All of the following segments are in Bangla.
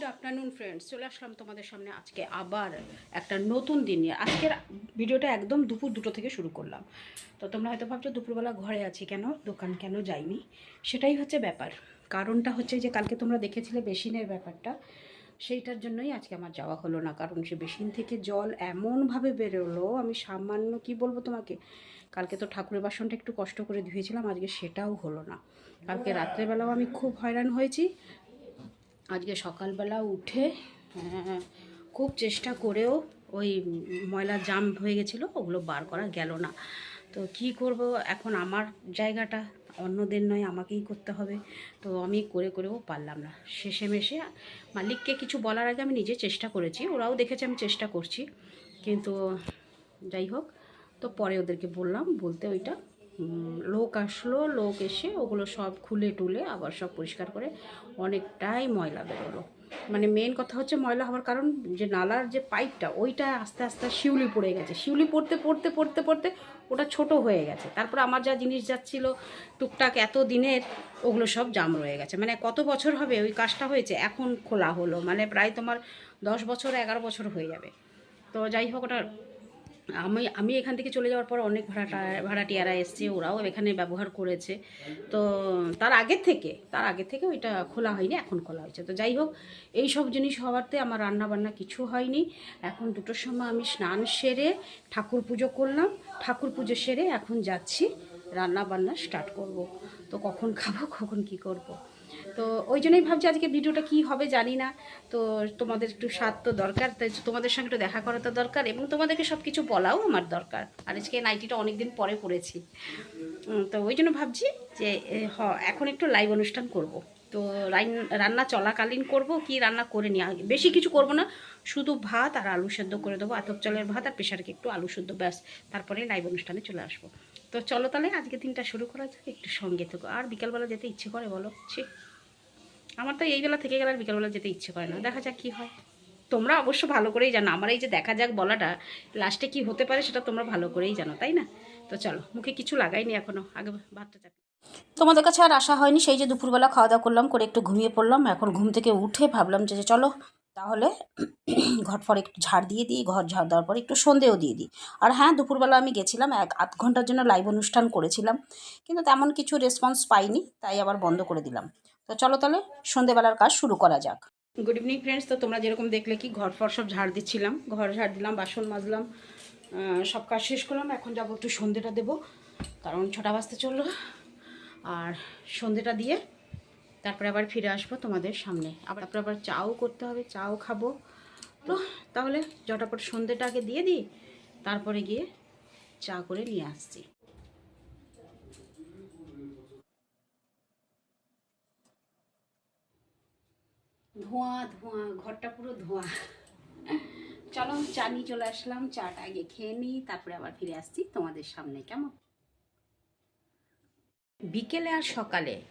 গুড আফটারনুন ফ্রেন্ডস চলে আসলাম তোমাদের সামনে আজকে আবার একটা নতুন দিন নিয়ে। আজকের ভিডিওটা একদম দুপুর দুটো থেকে শুরু করলাম। তো তোমরা হয়তো ভাবছ, দুপুরবেলা ঘরে আছি কেন? দোকান কেন যাইনি? সেটাই হচ্ছে ব্যাপার। কারণটা হচ্ছে যে, কালকে তোমরা দেখেছিলে বেসিনের ব্যাপারটা। সেইটার জন্যই আজকে আমার যাওয়া হলো না। কারণ সে বেসিন থেকে জল এমনভাবে বেরোলো, আমি সামান্য কি বলব তোমাকে? কালকে তো ঠাকুরের বাসনটা একটু কষ্ট করে ধুয়েছিলাম, আজকে সেটাও হলো না। কালকে রাত্রেবেলাও আমি খুব হয়রান হয়েছি। আজকে সকালবেলা উঠে খুব চেষ্টা করেও ওই ময়লা জাম হয়ে গেছিল, ওগুলো বার করা গেল না। তো কি করব, এখন আমার জায়গাটা, অন্যদের নয়, আমাকেই করতে হবে। তো আমি করে করেও পারলাম না। শেষে মেশে মালিককে কিছু বলার আগে আমি নিজে চেষ্টা করেছি, ওরাও দেখেছে আমি চেষ্টা করছি। কিন্তু যাই হোক, তো পরে ওদেরকে বললাম, বলতে ওইটা লোক আসলো, লোক এসে ওগুলো সব খুলে টুলে আবার সব পরিষ্কার করে অনেকটাই ময়লা বেরোলো। মানে মেন কথা হচ্ছে ময়লা হওয়ার কারণ যে নালার যে পাইপটা ওইটা আস্তে আস্তে শিউলি পড়ে গেছে। শিউলি পড়তে পড়তে পড়তে পড়তে ওটা ছোট হয়ে গেছে। তারপর আমার যা জিনিস যাচ্ছিল, টুকটাক এত দিনের, ওগুলো সব জাম রয়ে গেছে। মানে কত বছর হবে ওই কাজটা হয়েছে, এখন খোলা হলো। মানে প্রায় তোমার দশ বছর, এগারো বছর হয়ে যাবে। তো যাই হোক, ওটা আমি আমি এখান থেকে চলে যাওয়ার পর অনেক ভাড়াটা, ভাড়াটিয়ারা এসছে, ওরাও এখানে ব্যবহার করেছে। তো তার আগের থেকে, তার আগের থেকে ওইটা খোলা হয়নি, এখন খোলা হয়েছে। তো যাই হোক, এই সব জিনিস হওয়াতে আমার রান্না বান্না কিছু হয়নি। এখন দুটোর সময় আমি স্নান সেরে ঠাকুর পুজো করলাম। ঠাকুর পুজো সেরে এখন যাচ্ছি রান্না বান্না স্টার্ট করব। তো কখন খাব, কখন কি করব। তো ওই জন্যই ভাবছি আজকে ভিডিওটা কি হবে জানি না। তো তোমাদের একটু স্বাদ তো দরকার তাই তোমাদের সঙ্গে একটু দেখা করা তো দরকার এবং তোমাদেরকে সব কিছু বলাও আমার দরকার। আর আজকে নাইটিটা অনেক দিন পরে পড়েছি তো ওই জন্য ভাবছি যে হ, এখন একটু লাইভ অনুষ্ঠান করব। তো রান্না চলাকালীন করব, কি রান্না করে আগে বেশি কিছু করব না, শুধু ভাত আর আলু সেদ্ধ করে দেবো, আতপ চালের ভাত আর প্রেশারকে একটু আলু সেদ্ধ, ব্যাস। তারপরে লাইভ অনুষ্ঠানে চলে আসব। তো চলো তাহলে, আজকে দিনটা শুরু করা যাক, একটু সঙ্গে থেকো। আর বিকালবেলা যেতে ইচ্ছে করে, বলো? ছি। আমার তো এই বেলা থেকে গেলে আর বিকালবেলা যেতে ইচ্ছে করে না। দেখা যাক কি হয়। তোমরা অবশ্য ভালো করেই জানো, আমার এই যে দেখা যাক বলাটা, লাস্টে কি হতে পারে সেটা তোমরা ভালো করেই জানো, তাই না? তো চলো, মুখে কিছু লাগাইনি এখনও আগে ভাতটা চাপি তোমাদের কাছে আর আসা হয়নি। সেই যে দুপুরবেলা খাওয়া দাওয়া করলাম, করে একটু ঘুমিয়ে পড়লাম। এখন ঘুম থেকে উঠে ভাবলাম যে চলো তাহলে ঘর ফর একটু ঝাড় দিয়ে দিই, ঘর ঝাড় দেওয়ার পর একটু সন্ধেও দিয়ে দিই। আর হ্যাঁ দুপুরবেলা আমি গেছিলাম, এক আধ ঘণ্টার জন্য লাইভ অনুষ্ঠান করেছিলাম, কিন্তু তেমন কিছু রেসপন্স পাইনি, তাই আবার বন্ধ করে দিলাম। তো চলো তাহলে সন্ধেবেলার কাজ শুরু করা যাক। গুড ইভিনিং ফ্রেন্ডস তো তোমরা যেরকম দেখলে কি, ঘর সব ঝাড় দিচ্ছিলাম, ঘর ঝাড় দিলাম, বাসন মাজলাম সব কাজ শেষ করলাম। এখন যাব একটু সন্ধেটা দেবো, কারণ ছটা বাজতে চলল। আর সন্ধেটা দিয়ে তারপরে আবার ফিরে আসব তোমাদের সামনে। আবার তারপরে আবার চাও করতে হবে চাও খাব। তো তাহলে জটাপট সন্ধেটা আগে দিয়ে দিই তারপরে গিয়ে চা করে নিয়ে আসছি। ধোঁয়া ধোঁয়া ঘরটা পুরো ধোঁয়া। চলো চা নিয়ে চলে আসলাম চাটা আগে খেয়ে নিই তারপরে আবার ফিরে আসছি তোমাদের সামনে কেমন? বিকেলে আর সকালে?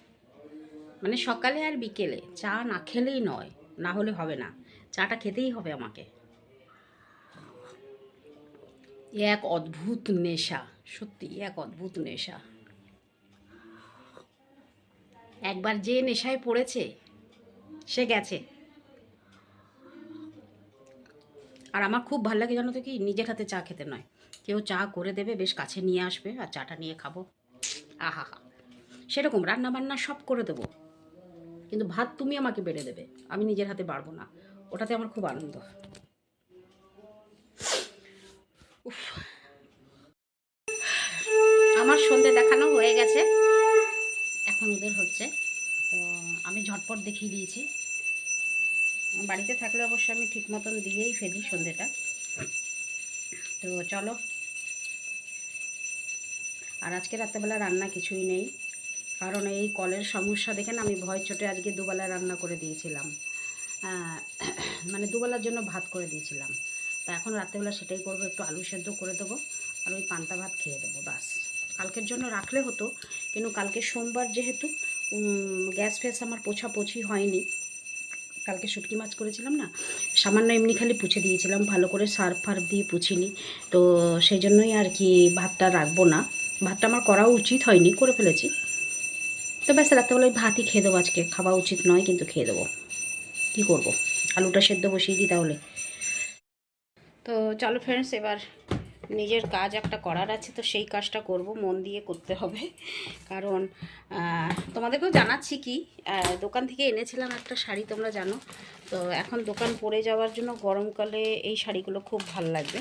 মানে সকালে আর বিকেলে। চা না খেলেই নয়, না হলে হবে না। চাটা খেতেই হবে আমাকে। এক অদ্ভুত নেশা, সত্যি এক অদ্ভুত নেশা। একবার যে নেশায় পড়েছে, সে গেছে। আর আমার খুব ভালো লাগে জানো তো কি? নিজের হাতে চা খেতে নয়। কেউ চা করে দেবে, বেশ কাছে নিয়ে আসবে, আর চাটা নিয়ে খাব। আহা হা সেরকম রান্না বান্না সব করে দেবো। কিন্তু ভাত তুমি আমাকে বেড়ে দেবে, আমি নিজের হাতে বাড়বো না। ওটাতে আমার খুব আনন্দ। উফ। আমার সন্ধে দেখানো হয়ে গেছে। এখন ওদের হচ্ছে, তো আমি ঝটপট দেখিয়ে দিয়েছি। বাড়িতে থাকলে অবশ্য আমি ঠিক মতন দিয়েই ফেলি সন্ধেটা। তো চলো। আর আজকে রাত্রেবেলা রান্না কিছুই নেই। কারণ এই কলের সমস্যা দেখে না আমি ভয় চোটে আজকে দুবেলা রান্না করে দিয়েছিলাম। মানে দুবেলার জন্য ভাত করে দিয়েছিলাম। তা এখন রাত্রেবেলা সেটাই করব, একটু আলু সেদ্ধ করে দেবো আর ওই পান্তা ভাত খেয়ে দেবো বাস কালকের জন্য রাখলে হতো, কিন্তু কালকে সোমবার যেহেতু গ্যাস ফ্যাস আমার পোছা পছি হয়নি। কালকে শুটকি মাছ করেছিলাম না, সামান্য এমনি খালি পুছে দিয়েছিলাম, ভালো করে সার্ফ ফার্ফ দিয়ে পুছিনি। তো সেই জন্যই আর কি ভাতটা রাখব না। ভাতটা আমার করা উচিত হয়নি, করে ফেলেছি। তো ব্যাস রাত্রেবেলায় ভাতই খেয়ে দেবো আজকে। খাওয়া উচিত নয়, কিন্তু খেয়ে দেবো। কী করব? আলুটা সেদ্ধ বসিয়ে দিই তাহলে। তো চলো ফ্রেন্ডস এবার নিজের কাজ একটা করার আছে, তো সেই কাজটা করব। মন দিয়ে করতে হবে। কারণ তোমাদেরকেও জানাচ্ছি কি দোকান থেকে এনেছিলাম একটা শাড়ি, তোমরা জানো। তো এখন দোকান পরে যাওয়ার জন্য গরমকালে এই শাড়িগুলো খুব ভালো লাগবে।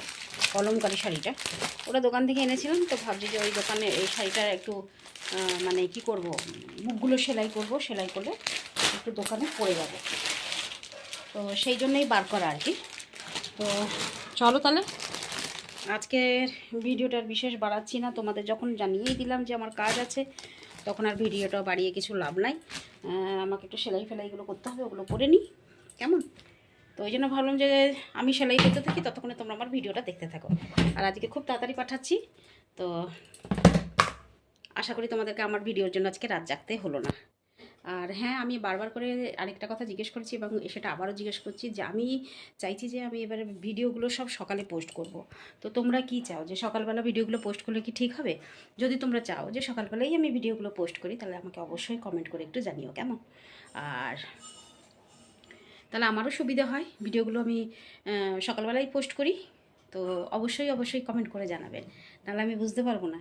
কলমকারি শাড়িটা। ওটা দোকান থেকে এনেছিলাম, তো ভাবছি যে ওই দোকানে এই শাড়িটা একটু মানে কি করব, মুখগুলো সেলাই করব, সেলাই করলে একটু দোকানে পরে যাবে। তো সেই জন্যই বার করা আর কি। তো চলো তাহলে, আজকের ভিডিওটার বিশেষ বাড়াচ্ছি না। তোমাদের যখন জানিয়েই দিলাম যে আমার কাজ আছে, তখন আর ভিডিওটা বাড়িয়ে কিছু লাভ নাই। আমাকে একটু সেলাই ফেলাইগুলো করতে হবে, ওগুলো করে নিই। কেমন? তো ওই জন্য ভাবলাম যে আমি সেলাই করতে থাকি, ততক্ষণে তোমরা আমার ভিডিওটা দেখতে থাকো। আর আজকে খুব তাড়াতাড়ি পাঠাচ্ছি, তো আশা করি তোমাদেরকে আমার ভিডিওর জন্য আজকে রাত জাগতে হলো না। আর হ্যাঁ আমি বারবার করে আরেকটা কথা জিজ্ঞেস করছি এবং সেটা আবারও জিজ্ঞেস করছি যে আমি চাইছি যে আমি এবারে ভিডিওগুলো সব সকালে পোস্ট করব। তো তোমরা কি চাও? যে সকালবেলা ভিডিওগুলো পোস্ট করলে কি ঠিক হবে? যদি তোমরা চাও যে সকালবেলাই আমি ভিডিওগুলো পোস্ট করি, তাহলে আমাকে অবশ্যই কমেন্ট করে একটু জানিও কেমন। আর তাহলে আমারও সুবিধা হয়। ভিডিওগুলো আমি আহ, সকালবেলাই পোস্ট করি। তো অবশ্যই অবশ্যই কমেন্ট করে জানাবেন। নাহলে আমি বুঝতে পারব না।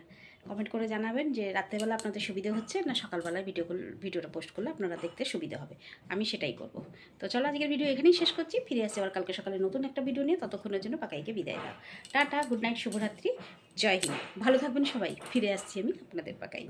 কমেন্ট করে জানাবেন যে রাত্রেবেলা আপনাদের সুবিধা হচ্ছে না সকালবেলায় ভিডিওগুলো ভিডিওটা পোস্ট করলে আপনারা দেখতে সুবিধা হবে। আমি সেটাই করব। তো চলো আজকের ভিডিও এখানেই শেষ করছি। ফিরে আসছি আবার কালকে সকালে নতুন একটা ভিডিও নিয়ে। ততক্ষণের জন্য পাকাইকে বিদায় দাও টাটা গুড নাইট শুভরাত্রি। জয় হিন্দ। ভালো থাকবেন সবাই। ফিরে আসছি আমি আপনাদের পাকাই